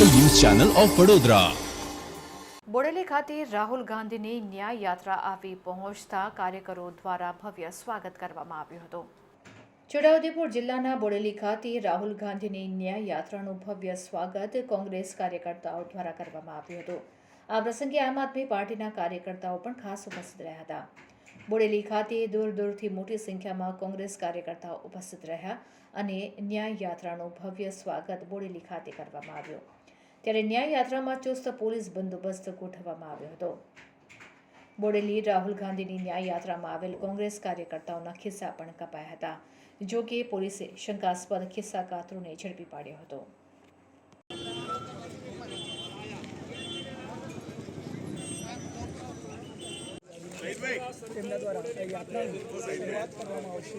Channel of Vadodara. Bodeli ખાતે રાહુલ ગાંધીની ન્યાય યાત્રા આવી પહોંચતા કાર્યકરો દ્વારા ભવ્ય સ્વાગત કરવામાં આવ્યું હતું. છોટાઉદેપુર જિલ્લાના બોડેલી ખાતે રાહુલ ગાંધીની ન્યાય યાત્રાનું ભવ્ય સ્વાગત કોંગ્રેસ કાર્યકર્તાઓ દ્વારા કરવામાં આવ્યું હતું. આ પ્રસંગે આમ આદમી પાર્ટીના કાર્યકર્તાઓ પણ ખાસ ઉપસ્થિત રહ્યા હતા. બોડેલી ખાતે દૂર દૂરથી મોટી સંખ્યામાં કોંગ્રેસ કાર્યકર્તાઓ ઉપસ્થિત રહ્યા અને ન્યાય યાત્રાનું ભવ્ય સ્વાગત બોડેલી ખાતે કરવામાં આવ્યું. ત્યારે ન્યાય યાત્રામાં ચુસ્ત પોલીસ બંદોબસ્ત ગોઠવવામાં આવ્યો હતો. બોડેલી રાહુલ ગાંધીની ન્યાય યાત્રામાં આવેલ કોંગ્રેસ કાર્યકર્તાઓના ખિસ્સા પણ કપાયા હતા જો કે પોલીસે શંકાસ્પદ ખિસ્સા કાતરોને ઝડપી પાડ્યો હતો. તેમના દ્વારા આ યાત્રાની શરૂઆત કરવામાં આવશે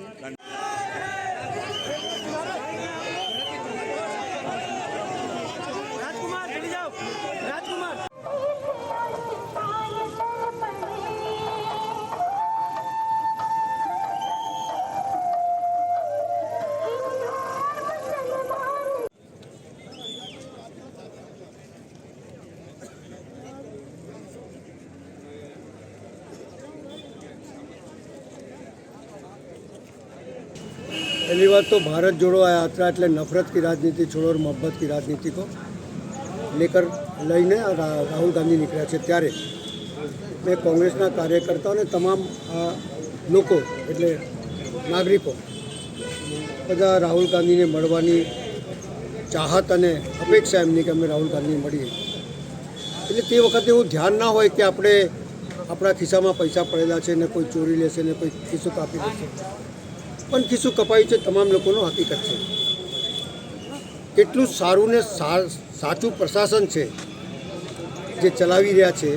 पहली बात तो भारत जोड़ो यात्रा એટલે नफरत की राजनीति छोड़ो और मोहब्बत की राजनीति को लेकर લઈને આ રા- રાહુલ ગાંધી નીકળ્યા છે ત્યારે મેં કોંગ્રેસના કાર્યકર્તાઓ અને તમામ આ લોકો એટલે નાગરિકો બધા રાહુલ ગાંધીને મળવાની ચાહત અને અપેક્ષા એમની કે અમે રાહુલ ગાંધીને મળીએ એટલે તે વખતે એવું ધ્યાન ના હોય કે આપણે આપણા ખિસ્સામાં પૈસા પડેલા છે ને કોઈ ચોરી લેશે ને કોઈ ખિસ્સો કાપી લેશે પણ ખિસ્સું કપાયું છે, તમામ લોકોનો હકીકત છે. કેટલું સારું ને સાચું પ્રશાસન છે, જે ચલાવી રહ્યા છે,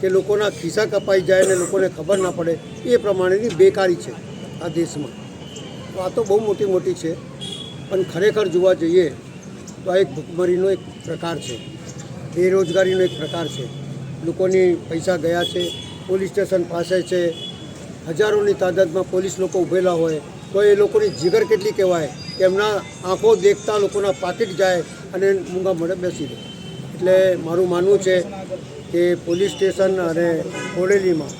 કે લોકોના ખિસ્સા કપાઈ જાય ને લોકોને ખબર ના પડે, એ પ્રમાણેની બેકારી છે આ દેશમાં. તો આ તો બહુ મોટી મોટી છે, પણ ખરેખર જોવા જઈએ, તો આ એક ભૂખમરીનો એક પ્રકાર છે, બેરોજગારીનો એક પ્રકાર છે. લોકોની પૈસા ગયા છે, પોલીસ સ્ટેશન પાસે છે હજારોની તાદાદમાં પોલીસ લોકો ઊભેલા હોય, તો એ લોકોની જીગર કેટલી કહેવાય? કે એમના આંખો દેખતા લોકોના પાકીટ જાય અને મૂંગા મળે બેસી દે એટલે મારું માનવું છે કે પોલીસ સ્ટેશન અને બોડેલીમાં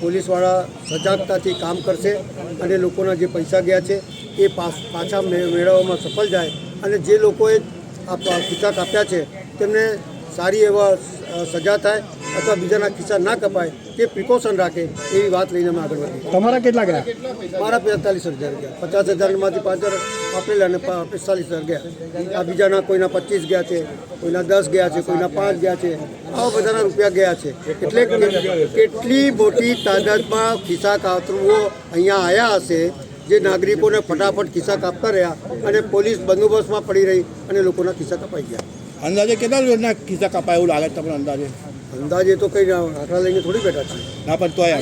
પોલીસવાળા સજાગતાથી કામ કરશે અને લોકોના જે પૈસા ગયા છે, એ પાછા મેળવવામાં સફળ જાય અને જે લોકોએ આ પ- આપ્યા છે, તેમને સારી એવા સજા થાય અથવા બીજાના ખિસ્સા ના કપાય તે પ્રિકોશન રાખે એવી વાત લઈને અમે આગળ વધીએ. તમારા કેટલા ગયા? મારા પિસ્તાલીસ હજાર ગયા. પચાસ હજારમાંથી પાંચ હજાર આપેલા અને પિસ્તાલીસ હજાર ગયા. આ બીજાના કોઈના પચીસ ગયા છે કોઈના દસ ગયા છે કોઈના પાંચ ગયા છે. આવા બધાના રૂપિયા ગયા છે. એટલે કેટલી મોટી તાદાદમાં ખિસ્સા કાતરુઓ અહીંયા આવ્યા હશે જે નાગરિકોને ફટાફટ ખિસ્સા કાપતા રહ્યા અને પોલીસ બંદોબસ્તમાં પડી રહી અને લોકોના ખિસ્સા કપાઈ ગયા. અંદાજે કેટલા રોજના ખિસ્સા કપાય એવું લાગે છે તમને અંદાજે? અંદાજે તો કઈ આંકડા લઈને થોડી બેઠા છે ના પણ તોય